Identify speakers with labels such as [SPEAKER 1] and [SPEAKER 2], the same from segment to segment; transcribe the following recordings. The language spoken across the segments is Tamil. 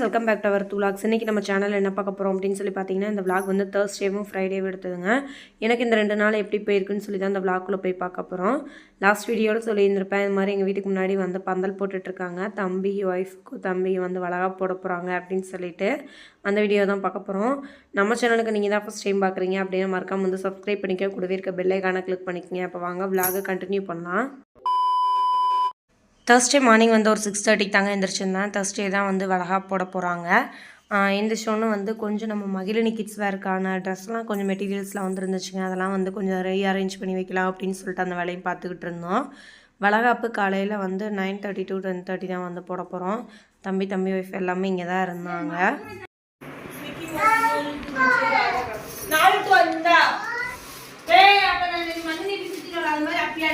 [SPEAKER 1] Guys welcome back to our two logs இன்றைக்கி நம்ம சேனல் என்ன பார்க்க போகிறோம் அப்படின்னு சொல்லி பார்த்தீங்கன்னா இந்த விளாக் வந்து தேர்ஸ்டேவும் ஃப்ரைடேவும் எடுத்ததுங்க. எனக்கு இந்த ரெண்டு நாள் எப்படி போயிருக்குன்னு சொல்லி தான் இந்த விளாக்குள்ளே போய் பார்க்க போகிறோம் லாஸ்ட் வீடியோவில் சொல்லியிருந்திருப்பேன் இந்த மாதிரி எங்கள் வீட்டுக்கு முன்னாடி வந்து பந்தல் போட்டுட்ருக்காங்க. தம்பி ஒய்ஃப்க்கு தம்பி வந்து வளகா போட போகிறாங்க அப்படின்னு சொல்லிட்டு அந்த வீடியோ தான் பார்க்க போகிறோம் நம்ம சேனலுக்கு நீங்கள் தான் ஃபஸ்ட் டைம் பார்க்குறீங்க அப்படின்னு மறக்காம வந்து சப்ஸ்கிரைப் பண்ணிக்க கூடவே இருக்க பெல்லைக்கான கிளிக் பண்ணிக்கங்க. அப்போ வாங்க விளாகை கண்டினியூ பண்ணலாம். தேர்ஸ்டே மார்னிங் வந்து ஒரு சிக்ஸ் தேர்ட்டிக்கு தாங்க எழுந்திரிச்சிருந்தேன் தேர்ஸ்டே தான் வந்து வளகா போட போகிறாங்க எந்திரிச்சோன்னு வந்து கொஞ்சம் நம்ம மகிழினி கிட்ஸ் வேர்க்கான ட்ரெஸ்லாம் கொஞ்சம் மெட்டீரியல்ஸ்லாம் வந்துருந்துச்சுங்க. அதெல்லாம் வந்து கொஞ்சம் ரீஅரேஞ்ச் பண்ணி வைக்கலாம் அப்படின்னு சொல்லிட்டு அந்த வேலையும் பார்த்துக்கிட்டு இருந்தோம். வளகாப்பு காலையில் வந்து nine thirty to ten thirty தான் வந்து போட போகிறோம் தம்பி தம்பி ஒய்ஃப் எல்லாமே இங்கே தான் இருந்தாங்க.
[SPEAKER 2] அது மாதிரி அப்படியே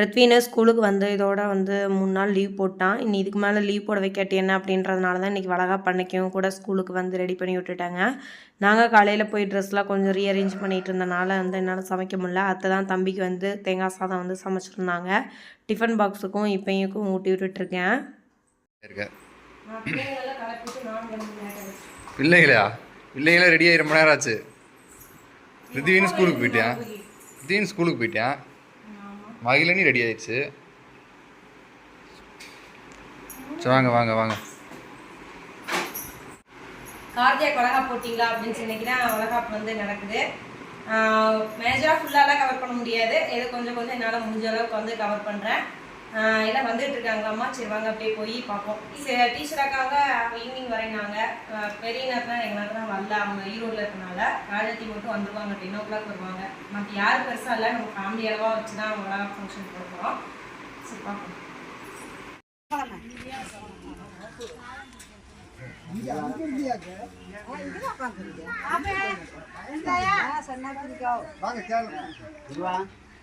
[SPEAKER 1] ரித்வீனு ஸ்கூலுக்கு வந்து இதோட வந்து மூணு நாள் லீவ் போட்டான். இன்னி இதுக்கு மேலே லீவ் போட வைக்காட்டி என்ன அப்படின்றதுனால தான் இன்றைக்கி வளகா பண்ணிக்கவும் கூட ஸ்கூலுக்கு வந்து ரெடி பண்ணி விட்டுட்டாங்க. நாங்கள் காலையில் போய் ட்ரெஸ்லாம் கொஞ்சம் ரீஅரேஞ்ச் பண்ணிகிட்டு இருந்தனால வந்து என்னால் சமைக்க முடியல. அத்தை தான் தம்பிக்கு வந்து தேங்காய் சாதம் வந்து சமைச்சிருந்தாங்க. டிஃபன் பாக்ஸுக்கும் இப்பையுக்கும் ஊட்டி விட்டுட்ருக்கேன்.
[SPEAKER 3] பிள்ளைங்களா பிள்ளைங்களா ரெடி ஆகி ரொம்ப நேரம் ஆச்சு. ரித்வின் ஸ்கூலுக்கு போயிட்டான் ரித்வின் ஸ்கூலுக்கு போயிட்டான் மகிழனி ரெடி ஆயிடுச்சு. சரி வாங்க வாங்க வாங்க.
[SPEAKER 1] கார்த்தியாக் வளகாப் போட்டிங்களா அப்படின்னு சொன்னீங்கன்னா தான் வளகாப் வந்து நடக்குது. மேஜராக ஃபுல்லாலாம் கவர் பண்ண முடியாது. ஏதோ கொஞ்சம் கொஞ்சம் என்னால் முடிஞ்ச அளவுக்கு வந்து கவர் பண்ணுறேன் எல்லாம் வந்துட்டு இருக்காங்களாம்மா? சரி வாங்க அப்படியே போய் பார்ப்போம். டீச்சர் அக்காங்க ஈவினிங் வரையினாங்க பெரிய நேரத்தில் எங்கள் நேரத்தில் வரல. அவங்க ஈரோடில் இருக்கனால ராஜாத்தி மட்டும் வந்துருவாங்க. டென் ஓ கிளாக் வருவாங்க. மற்ற யார் பெருசாக இல்லை. நம்ம ஃபேமிலி அளவாக வச்சு தான் வளகாப் ஃபங்க்ஷன் போகிறோம் சரி பார்ப்போம்.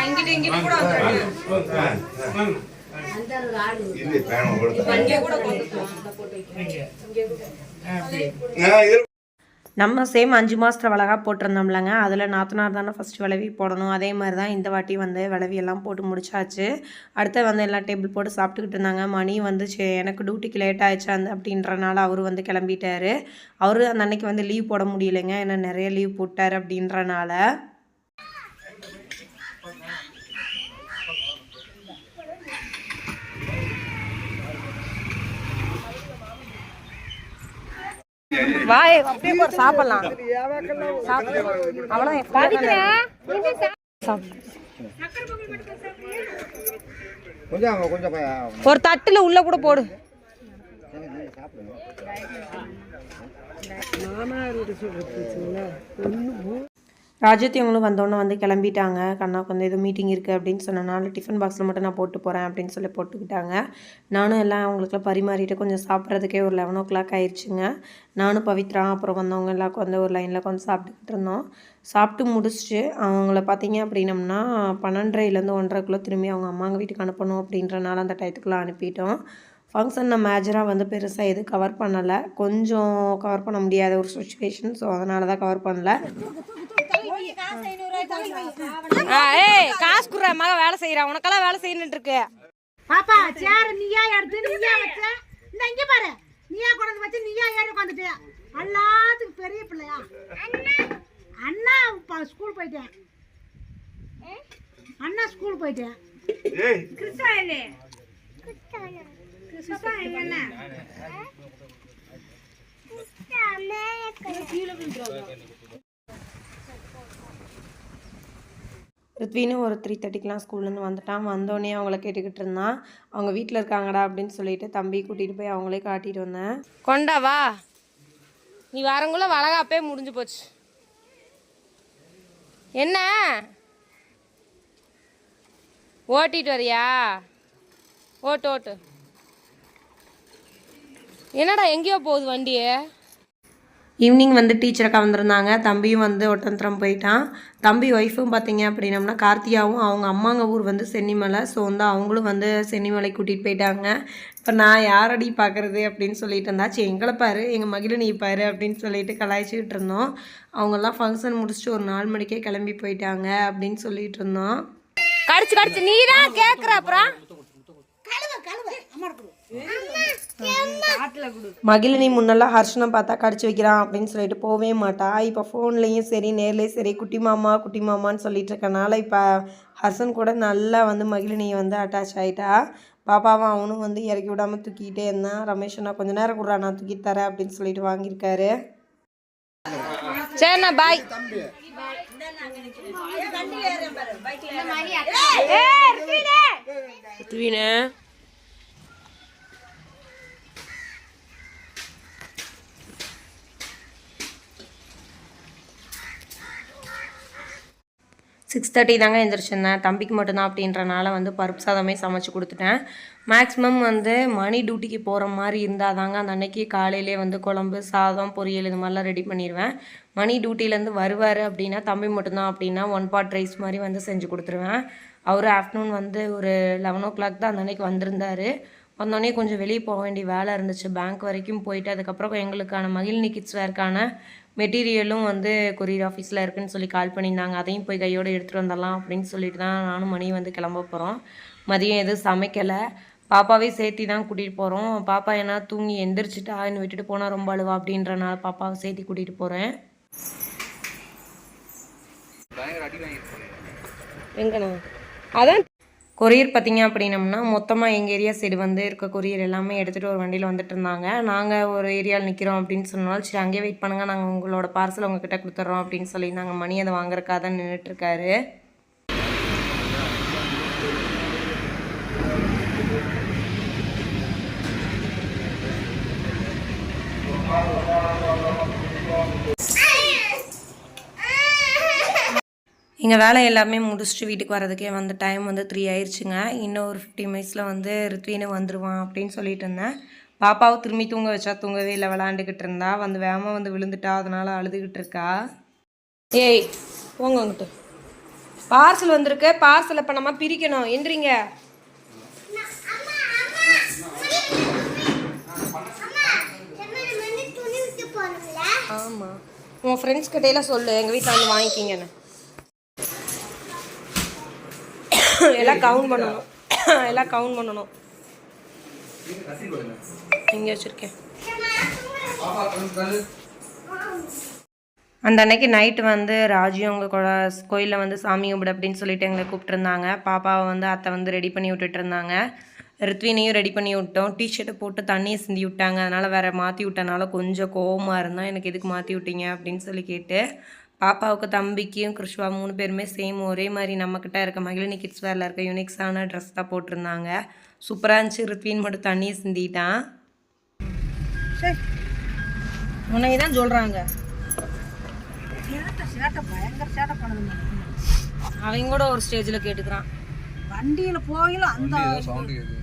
[SPEAKER 1] இங்கிட்ட இங்கிட்ட கூட இங்கே கூட. நம்ம சேம் அஞ்சு மாதத்தில் வளகா போட்டிருந்தோம்லங்க. அதில் நாத்தனார் தானே ஃபஸ்ட்டு விளவி போடணும். அதே மாதிரி தான் இந்த வாட்டி வந்து விளவி எல்லாம் போட்டு முடிச்சாச்சு. அடுத்து வந்து எல்லாம் டேபிள் போட்டு சாப்பிட்டுக்கிட்டு இருந்தாங்க. மணி வந்து சே எனக்கு டியூட்டிக்கு லேட் ஆயிடுச்சு அந்த அப்படின்றனால அவர் வந்து கிளம்பிட்டார். அவர் அந்த அன்னைக்கு வந்து லீவ் போட முடியலைங்க. ஏன்னா நிறைய லீவ் போட்டார் அப்படின்றனால. வாய் அப்படியே போட்டு சாப்பிடலாம். அவ்வளோ
[SPEAKER 3] கொஞ்சம் கொஞ்சம்
[SPEAKER 1] ஒரு தட்டுல உள்ள கூட போடு. ராஜத்தி இவங்களும் வந்தோடனே வந்து கிளம்பிட்டாங்க. கண்ணாவுக்கு வந்து ஏதோ மீட்டிங் இருக்குது அப்படின்னு சொன்னனால டிஃபன் பாக்ஸில் மட்டும் நான் போட்டு போகிறேன் அப்படின்னு சொல்லி போட்டுக்கிட்டாங்க. நானும் எல்லாம் அவங்களுக்குலாம் பரிமாறிட்டு கொஞ்சம் சாப்பிட்றதுக்கே ஒரு லெவன் ஓ கிளாக் ஆயிடுச்சுங்க நானும் பவித்ரா அப்புறம் வந்தவங்க எல்லாம் வந்து ஒரு லைனில் கொஞ்சம் சாப்பிட்டுக்கிட்டு இருந்தோம். சாப்பிட்டு முடிச்சுட்டு அவங்கள பார்த்தீங்க அப்படின்னம்னா பன்னெண்டரைலேருந்து ஒன்றரைக்குள்ளே திரும்பி அவங்க அம்மாங்க வீட்டுக்கு அனுப்பணும் அப்படின்றனால அந்த டயத்துக்குள்ளே அனுப்பிட்டோம். ஃபங்க்ஷன் நான் மேஜராக வந்து பெருசாக எதுவும் கவர் பண்ணலை. கொஞ்சம் கவர் பண்ண முடியாத ஒரு சுச்சுவேஷன் ஸோ அதனால தான் கவர் பண்ணல. ஏய் காசு குடுற மக வேலை செய்யறா உனக்கெல்லாம் வேலை செய்யணுட்டு இருக்கு.
[SPEAKER 4] பாப்பா சேர நீயா எடுத்து நீயா வச்ச? இந்த இங்க பாரு. நீயா கொண்டு வந்து வச்சு நீயா ஏறி உட்காந்துட்டு எல்லாத்துக்கும் பெரிய பிள்ளையா? அண்ணா ப- ஸ்கூல் போயிட்டேன் அண்ணா ஸ்கூல் போயிட்டேன் கிருஷ்ணா என்ன கிருஷ்ணா என்ன
[SPEAKER 1] ரித்வினும் ஒரு த்ரீ தேர்ட்டிக்கெலாம் ஸ்கூல்லேருந்து வந்துட்டான். வந்தோடனே அவங்கள கேட்டுக்கிட்டு இருந்தான். அவங்க வீட்டில் இருக்காங்கடா அப்படின்னு சொல்லிட்டு தம்பி கூட்டிகிட்டு போய் அவங்களே காட்டிட்டு வந்தேன்.
[SPEAKER 2] கொண்டா வா. நீ வரங்குள்ள வளகாப்பே முடிஞ்சு போச்சு. என்ன? ஓட்டிட்டு வரியா? ஓட்டு ஓட்டு. என்னடா எங்கேயோ போகுது வண்டியை?
[SPEAKER 1] ஈவினிங் வந்து டீச்சரை வந்திருந்தாங்க தம்பியும் வந்து ஒட்டந்திரம் போயிட்டான். தம்பி ஒய்ஃபும் பார்த்தீங்க அப்படின்னம்னா கார்த்தியாவும் அவங்க அம்மாங்க ஊர் வந்து சென்னிமலை. ஸோ வந்து அவங்களும் வந்து சென்னிமலை கூட்டிகிட்டு போயிட்டாங்க. இப்போ நான் யாரடி பார்க்குறது அப்படின்னு சொல்லிட்டு இருந்தா சரி எங்களை பாரு எங்கள் மகிழினி பாரு அப்படின்னு சொல்லிட்டு கலாய்ச்சிக்கிட்டு இருந்தோம். அவங்கெல்லாம் ஃபங்க்ஷன் முடிச்சுட்டு ஒரு நாலு மணிக்கே கிளம்பி போயிட்டாங்க அப்படின்னு சொல்லிட்டு இருந்தோம்.
[SPEAKER 2] கடிச்சு கடிச்சு நீ தான் கேட்குற அப்புறம்
[SPEAKER 1] மகிழினி முன்னெல்லாம் ஹர்ஷனை பார்த்தா கடிச்சு வைக்கிறான் அப்படின்னு சொல்லிட்டு போகவே மாட்டா. இப்போ ஃபோன்லேயும் சரி நேர்லேயும் சரி குட்டி மாமா குட்டி மாமான்னு சொல்லிட்டு இருக்கனால இப்போ ஹர்ஷன் கூட நல்லா வந்து மகிழினியை வந்து அட்டாச் ஆகிட்டா பாப்பாவும் அவனும் வந்து இறக்கி விடாமல் தூக்கிக்கிட்டே இருந்தான். ரமேஷ் நான் கொஞ்ச நேரம் கூட நான் தூக்கிட்டு தரேன் அப்படின்னு சொல்லிட்டு வாங்கியிருக்காரு.
[SPEAKER 2] சரிண்ணா பாய் ரித்வினே
[SPEAKER 1] சிக்ஸ் தேர்ட்டி தாங்க எழுந்திரிச்சிருந்தேன் தம்பிக்கு மட்டும்தான் அப்படின்றனால வந்து பருப்பு சாதமே சமைச்சு கொடுத்துட்டேன். மேக்ஸிமம் வந்து மணி டியூட்டிக்கு போகிற மாதிரி இருந்தால் தாங்க அந்த அன்னைக்கு காலையிலே வந்து குழம்பு சாதம் பொரியல் இது மாதிரிலாம் ரெடி பண்ணிடுவேன் மணி டியூட்டிலேருந்து வருவார் அப்படின்னா தம்பி மட்டும்தான் அப்படின்னா ஒன் பாட் ரைஸ் மாதிரி வந்து செஞ்சு கொடுத்துருவேன். அவர் ஆஃப்டர்நூன் வந்து ஒரு லெவன் ஓ கிளாக் தான் அந்த அன்னைக்கு வந்திருந்தார். வந்தோடனே கொஞ்சம் வெளியே போக வேண்டிய வேலை இருந்துச்சு. பேங்க் வரைக்கும் போயிட்டு அதுக்கப்புறம் எங்களுக்கான மகிழ்னி கிட்ஸ் வேர்க்கான மெட்டீரியலும் வந்து கொரியர் ஆஃபீஸில் இருக்குன்னு சொல்லி கால் பண்ணியிருந்தாங்க. அதையும் போய் கையோடு எடுத்துகிட்டு வந்துடலாம் அப்படின்னு சொல்லிட்டு தான் நானும் மணி வந்து கிளம்ப போகிறோம் மதியம் எதுவும் சமைக்கலை. பாப்பாவே சேர்த்தி தான் கூட்டிகிட்டு போகிறோம் பாப்பா ஏன்னா தூங்கி எந்திரிச்சிட்டா இன்னும் விட்டுட்டு போனால் ரொம்ப அழுவா அப்படின்றனால பாப்பாவை சேர்த்தி கூட்டிகிட்டு போகிறேன்
[SPEAKER 2] எங்கண்ணா? அதான்
[SPEAKER 1] கொரியர் பார்த்தீங்க அப்படின்னம்னா மொத்தமாக எங்கள் ஏரியா சைடு வந்து இருக்க கொரியர் எல்லாமே எடுத்துகிட்டு ஒரு வண்டியில் வந்துட்டு இருந்தாங்க. நாங்கள் ஒரு ஏரியாவில் நிற்கிறோம் அப்படின்னு சொன்னாலும் சரி அங்கேயே வெயிட் பண்ணுங்கள் நாங்கள் உங்களோட பார்சல் உங்ககிட்ட கொடுத்துட்றோம் அப்படின்னு சொல்லி நாங்கள் மணி அதை வாங்குறக்காக தான் நின்றுட்டுருக்காரு எங்கள் வேலை எல்லாமே முடிச்சுட்டு வீட்டுக்கு வரதுக்கே வந்து டைம் வந்து த்ரீ ஆயிடுச்சுங்க இன்னும் ஒரு ஃபிஃப்டி மினிட்ஸில் வந்து ரித்வீனு வந்துடுவான் அப்படின்னு சொல்லிட்டு இருந்தேன். பாப்பாவை திரும்பி தூங்க வச்சா தூங்கவே இல்லை விளாண்டுக்கிட்டு இருந்தா. வந்து வேகமாக வந்து விழுந்துட்டா அதனால அழுதுகிட்டு இருக்கா.
[SPEAKER 2] ஏய் போங்க வந்துட்டு பார்சல் வந்திருக்கு. பார்சல் இப்போ நம்ம பிரிக்கணும். என்றீங்க ஆமாம் உன் ஃப்ரெண்ட்ஸ் கிட்டையெல்லாம் சொல்லு. எங்கள் வீட்டில் வந்து வாங்கிக்கிங்கன்னு. எல்லாம் கவுண்ட் பண்ணணும். எல்லாம் கவுண்ட் பண்ணணும். இங்கே வச்சுருக்கேன்.
[SPEAKER 1] அந்த அன்னைக்கு நைட்டு வந்து ராஜியும் அவங்க கோயிலில் வந்து சாமி கும்பிடு அப்படின்னு சொல்லிட்டு எங்களை கூப்பிட்டுருந்தாங்க. பாப்பாவை வந்து அத்தை வந்து ரெடி பண்ணி விட்டுட்டு இருந்தாங்க ரித்வினையும் ரெடி பண்ணி விட்டோம். டிஷர்ட்டை போட்டு தண்ணியை சிந்தி விட்டாங்க. அதனால் வேறு மாற்றி விட்டனால கொஞ்சம் கோவமாக இருந்தால் எனக்கு எதுக்கு மாற்றி விட்டீங்க? அப்படின்னு சொல்லி கேட்டு பாப்பாவுக்கு தம்பிக்கும் கிருஷ்வா மூணு பேருமே சேம் ஒரே மாதிரி நம்மக்கிட்ட இருக்க மகிழினி கிட்ஸ் வேரில் இருக்க யூனிக்ஸான ட்ரெஸ் தான் போட்டிருந்தாங்க. சூப்பராக இருந்துச்சு. ரித்வின் மட்டும் தண்ணியை சிந்திட்டான்.
[SPEAKER 2] உன்னை தான் சொல்கிறாங்க
[SPEAKER 4] சேட்டை சேட்டை பயங்கர சேட்டை பண்ணுது
[SPEAKER 2] அவங்க கூட ஒரு ஸ்டேஜில் கேட்டுக்கிறான்.
[SPEAKER 4] வண்டியில போயிலும் அந்த
[SPEAKER 3] சவுண்டு கேட்குது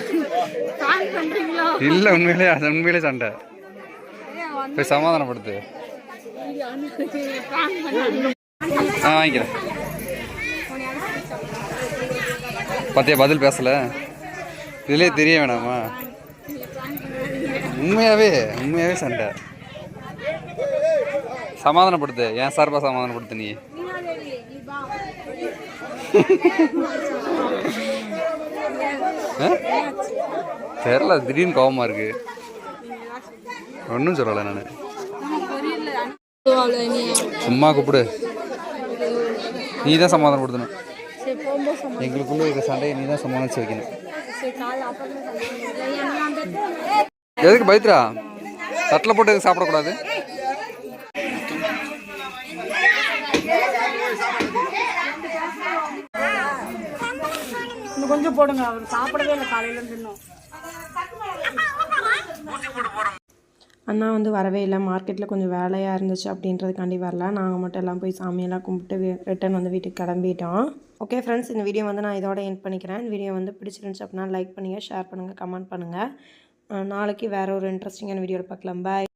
[SPEAKER 3] இல்ல உண்மையிலே அது உண்மையிலே சண்டை. போய் சமாதானப்படுத்து. ஆ வாங்கிக்கிறேன். பாத்தியா பதில் பேசல? இதுலயே தெரிய வேணாமா? உண்மையாவே உண்மையாவே சண்டை. சமாதானப்படுத்து. ஏன் சார்பா சமாதானப்படுத்து நீ ஆ? தெரியல திடீர்னு கோவமாக இருக்கு. ஒன்றும் சொல்லலை நான். சும்மா கூப்பிடு. நீ தான் சமாதானம் கொடுத்தணும் எங்களுக்குள்ள இருக்க சண்டையை நீ தான் சமாளிச்சு வைக்கணும். எதுக்கு பைத்ரா தட்டில் போட்டு எதுக்கு சாப்பிடக்கூடாது?
[SPEAKER 4] கொஞ்சம் போடுங்க அவர் சாப்பிடவே இல்லை காலையில இருந்து இன்னும்.
[SPEAKER 1] அண்ணா வந்து வரவே இல்லை. மார்க்கெட்டில் கொஞ்சம் வேலையாக இருந்துச்சு அப்படின்றதுக்காண்டி வரல. நாங்கள் மட்டும் எல்லாம் போய் சாமியெல்லாம் கும்பிட்டு ரிட்டன் வந்து வீட்டுக்கு கிளம்பிட்டோம். ஓகே ஃப்ரெண்ட்ஸ் இந்த வீடியோ வந்து நான் இதோட எண்ட் பண்ணிக்கிறேன். வீடியோ வந்து பிடிச்சிருந்துச்சு அப்படின்னா லைக் பண்ணுங்கள் ஷேர் பண்ணுங்கள் கமெண்ட் பண்ணுங்கள் நாளைக்கு வேறு ஒரு இன்ட்ரெஸ்டிங்கான வீடியோவில் பார்க்கலாம். பாய்